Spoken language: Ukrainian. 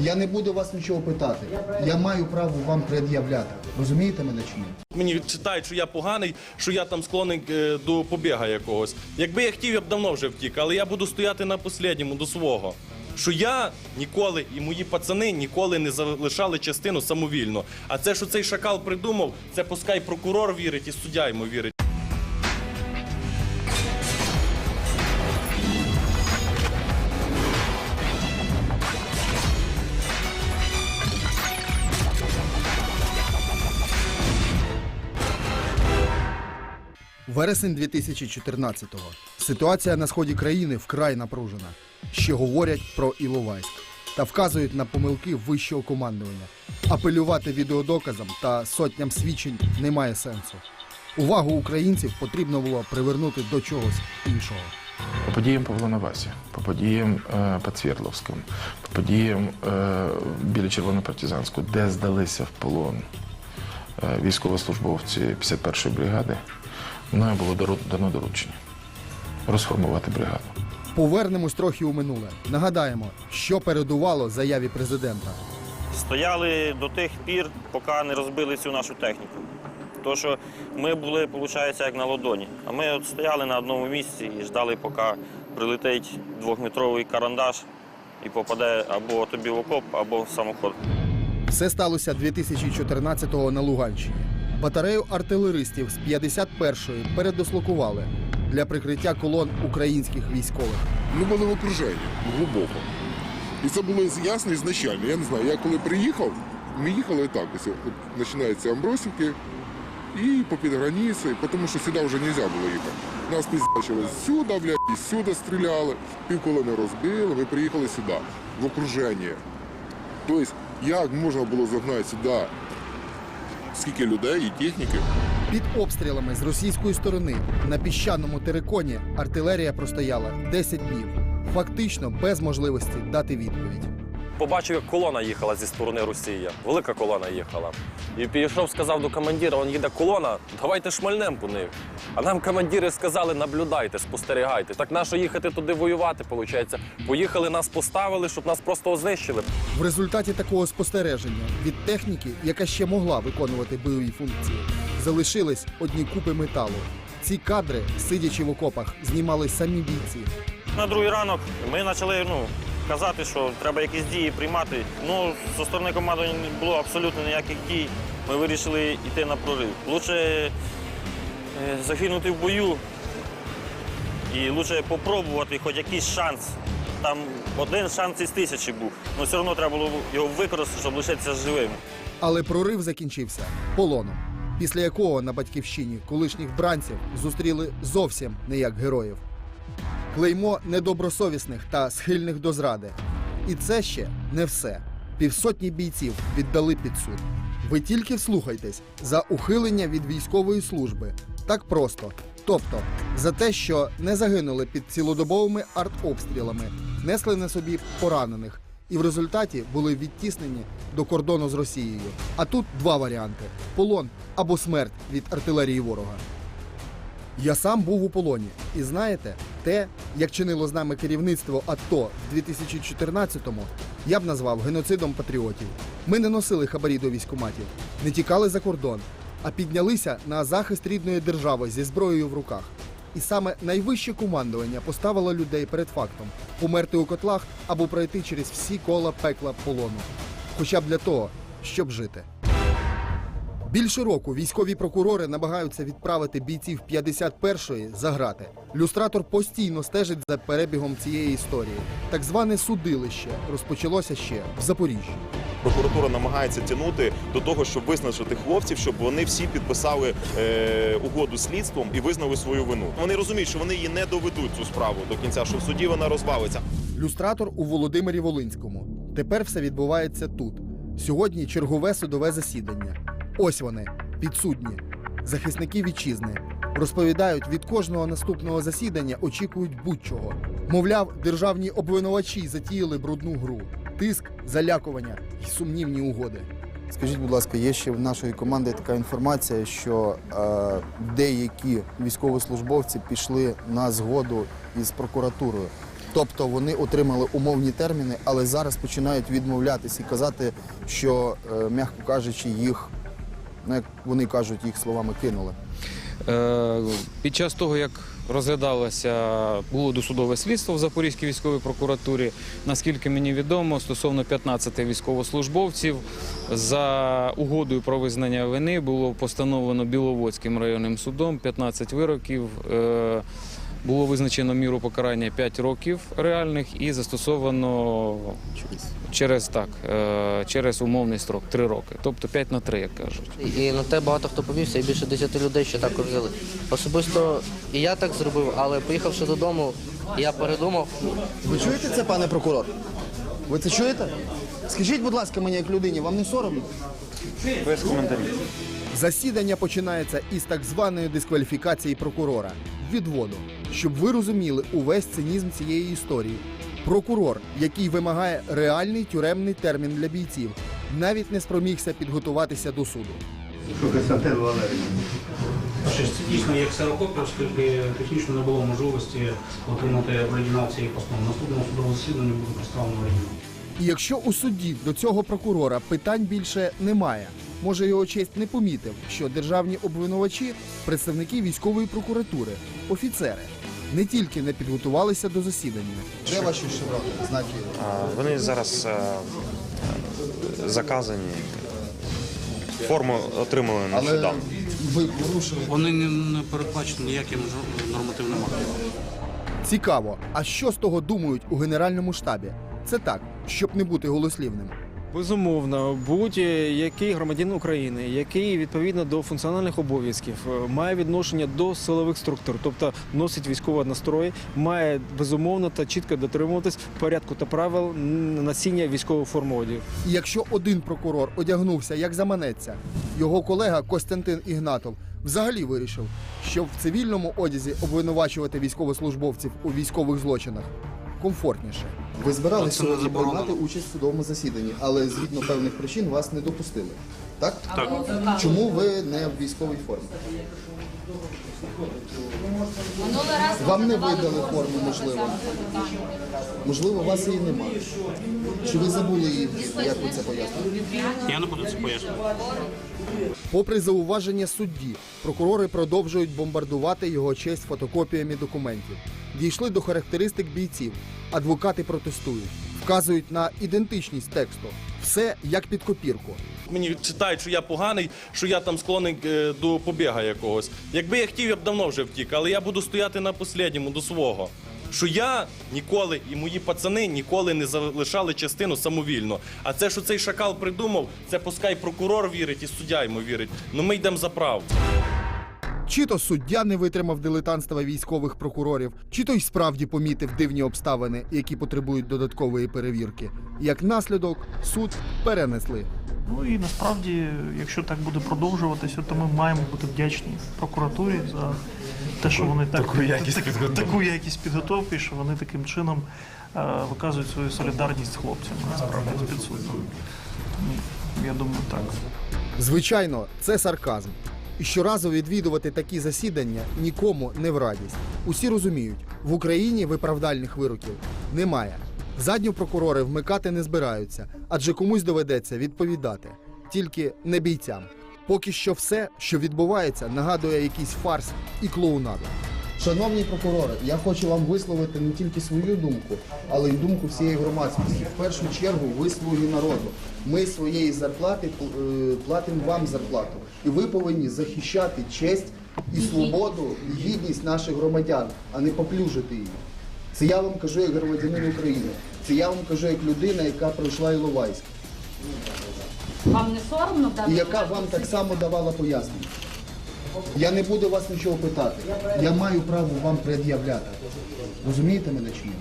Я не буду вас нічого питати. Я маю право вам пред'являти. Розумієте мене чи ні? Мені читають, що я поганий, що я там склонний е, до побіга якогось. Якби я хотів, я б давно вже втік, але я буду стояти на послідньому, до свого. Що я ніколи і мої пацани ніколи не залишали частину самовільно. А це, що цей шакал придумав, це пускай прокурор вірить і суддя йому вірить. Вересень 2014-го. Ситуація на сході країни вкрай напружена. Ще говорять про Іловайськ та вказують на помилки вищого командування. Апелювати відеодоказам та сотням свідчень немає сенсу. Увагу українців потрібно було привернути до чогось іншого. По подіям по Волновасі, по подіям е, під по подіям е, біля Червонопартизанську, де здалися в полон е, військовослужбовці 51-ї бригади, мною було дано доручення розформувати бригаду. Повернемось трохи у минуле. Нагадаємо, що передувало заяві президента. Стояли до тих пір, поки не розбили цю нашу техніку. То, що ми були, виходить, як на ладоні. А ми от стояли на одному місці і ждали, поки прилетить двохметровий карандаш і попаде або тобі в окоп, або в самоход. Все сталося 2014-го на Луганщині. Батарею артилеристів з 51-ї передослокували для прикриття колон українських військових. Ми були в окруженні глибоко. І це було ясно ізначально. Я не знаю, я коли приїхав, ми їхали так. Ось, починаються Амбросівки і попід границею, тому що сюди вже не можна було їхати. Нас піздачили сюди, блядь, і сюди стріляли, півколони розбили, ми приїхали сюди, в окруження. Тобто, як можна було загнати сюди скільки людей і техніки? Під обстрілами з російської сторони на піщаному териконі артилерія простояла 10 днів, фактично без можливості дати відповідь. Побачив, як колона їхала зі сторони Росії. Велика колона їхала. І підійшов, сказав до командира, он їде колона, давайте шмальнем по них. А нам командири сказали, наблюдайте, спостерігайте. Так нащо їхати туди воювати, виходить? Поїхали, нас поставили, щоб нас просто знищили. В результаті такого спостереження від техніки, яка ще могла виконувати бойові функції, залишились одні купи металу. Ці кадри, сидячи в окопах, знімали самі бійці. На другий ранок ми почали ну, казати, що треба якісь дії приймати. Ну, зі сторони командування не було абсолютно ніяких дій. Ми вирішили йти на прорив. Лучше е, загинути в бою і лучше попробувати хоч якийсь шанс. Там один шанс із тисячі був. але все одно треба було його використати, щоб лишитися живим. Але прорив закінчився полоном, після якого на батьківщині колишніх бранців зустріли зовсім не як героїв. Клеймо недобросовісних та схильних до зради. І це ще не все. Півсотні бійців віддали під суд. Ви тільки вслухайтесь за ухилення від військової служби. Так просто. Тобто за те, що не загинули під цілодобовими артобстрілами, несли на собі поранених і в результаті були відтіснені до кордону з Росією. А тут два варіанти: полон або смерть від артилерії ворога. Я сам був у полоні, і знаєте, те, як чинило з нами керівництво АТО в 2014-му, я б назвав геноцидом патріотів. Ми не носили хабарі до військоматів, не тікали за кордон, а піднялися на захист рідної держави зі зброєю в руках. І саме найвище командування поставило людей перед фактом померти у котлах або пройти через всі кола пекла полону, хоча б для того, щоб жити. Більше року військові прокурори намагаються відправити бійців 51-ї за грати. Люстратор постійно стежить за перебігом цієї історії. Так зване судилище розпочалося ще в Запоріжжі. Прокуратура намагається тягнути до того, щоб визначити хлопців, щоб вони всі підписали е, угоду слідством і визнали свою вину. Вони розуміють, що вони її не доведуть цю справу до кінця, що в суді вона розвалиться. Люстратор у Володимирі Волинському. Тепер все відбувається тут. Сьогодні чергове судове засідання. Ось вони, підсудні, захисники вітчизни. Розповідають, від кожного наступного засідання очікують будь-чого. Мовляв, державні обвинувачі затіяли брудну гру, тиск, залякування і сумнівні угоди. Скажіть, будь ласка, є ще в нашої команди така інформація, що е, деякі військовослужбовці пішли на згоду із прокуратурою. Тобто вони отримали умовні терміни, але зараз починають відмовлятися і казати, що, е, м'яко кажучи, їх, ну як вони кажуть, їх словами кинули. Е, Під час того, як розглядалося, було досудове слідство в Запорізькій військовій прокуратурі, наскільки мені відомо, стосовно 15 військовослужбовців за угодою про визнання вини було постановлено Біловодським районним судом 15 вироків. Було визначено міру покарання 5 років реальних і застосовано через так, е, через умовний строк 3 роки, тобто 5 на 3, як кажуть. І на те багато хто повівся, і більше 10 людей ще також взяли. Особисто і я так зробив, але поїхавши додому, я передумав. Ви чуєте це, пане прокурор? Ви це чуєте? Скажіть, будь ласка, мені як людині, вам не соромно? Без коментарів. Засідання починається із так званої дискваліфікації прокурора відводу, щоб ви розуміли увесь цинізм цієї історії. Прокурор, який вимагає реальний тюремний термін для бійців, навіть не спромігся підготуватися до суду. Що це дійсно є ксерокопія, оскільки технічно не було можливості отримати оригінал цієї постанови. Наступного судового засідання буде представлено оригінал. І якщо у суді до цього прокурора питань більше немає, може його честь не помітив, що державні обвинувачі, представники військової прокуратури, офіцери не тільки не підготувалися до засідання. Де ваші шеврони, знаки? Вони зараз е, заказані. Форму отримали нещодавно. ви порушили. Вони не, передбачені ніяким нормативним актом. Цікаво, а що з того думають у генеральному штабі? Це так, щоб не бути голослівним. Безумовно, будь-який громадянин України, який відповідно до функціональних обов'язків е, має відношення до силових структур, тобто носить військовий настрой, має безумовно та чітко дотримуватись порядку та правил м, носіння військової форми. Якщо один прокурор одягнувся як заманеться, його колега Костянтин Ігнатов взагалі вирішив, що в цивільному одязі обвинувачувати військовослужбовців у військових злочинах комфортніше. Ви збиралися приймати участь в судовому засіданні, але згідно певних причин вас не допустили. Так? Так. Чому ви не в військовій формі? Вам не видали форму, можливо. Можливо, у вас її немає. Чи ви забули її? Як ви це пояснюєте? Я не буду це пояснювати. Попри зауваження судді, прокурори продовжують бомбардувати його честь фотокопіями документів. Дійшли до характеристик бійців. Адвокати протестують, вказують на ідентичність тексту. Все як під копірку. Мені читають, що я поганий, що я там склонний е, до побіга якогось. Якби я хотів, я б давно вже втік, але я буду стояти на послідньому до свого. Що я ніколи і мої пацани ніколи не залишали частину самовільно. А це, що цей шакал придумав, це пускай прокурор вірить і суддя йому вірить. Ну ми йдемо за правду. Чи то суддя не витримав дилетантства військових прокурорів, чи то й справді помітив дивні обставини, які потребують додаткової перевірки. Як наслідок, суд перенесли. Ну і насправді, якщо так буде продовжуватися, то ми маємо бути вдячні прокуратурі за те, що вони так, таку якість підготовки, таку якість підготовки, що вони таким чином е, виказують свою солідарність з хлопцями насправді з підсудними. Я думаю, так. Звичайно, це сарказм. І щоразу відвідувати такі засідання нікому не в радість. Усі розуміють, в Україні виправдальних вироків немає. Задню прокурори вмикати не збираються, адже комусь доведеться відповідати, тільки не бійцям. Поки що все, що відбувається, нагадує якийсь фарс і клоунаду. Шановні прокурори, я хочу вам висловити не тільки свою думку, але й думку всієї громадськості. В першу чергу ви слуги народу. Ми своєї зарплати е, платимо вам зарплату. І ви повинні захищати честь і свободу, і гідність наших громадян, а не поплюжити її. Це я вам кажу як громадянин України. Це я вам кажу як людина, яка пройшла Іловайськ. Вам не соромно і яка вам так само давала пояснення. Я не буду вас нічого питати. Я маю право вам пред'являти. Розумієте мене чи ні?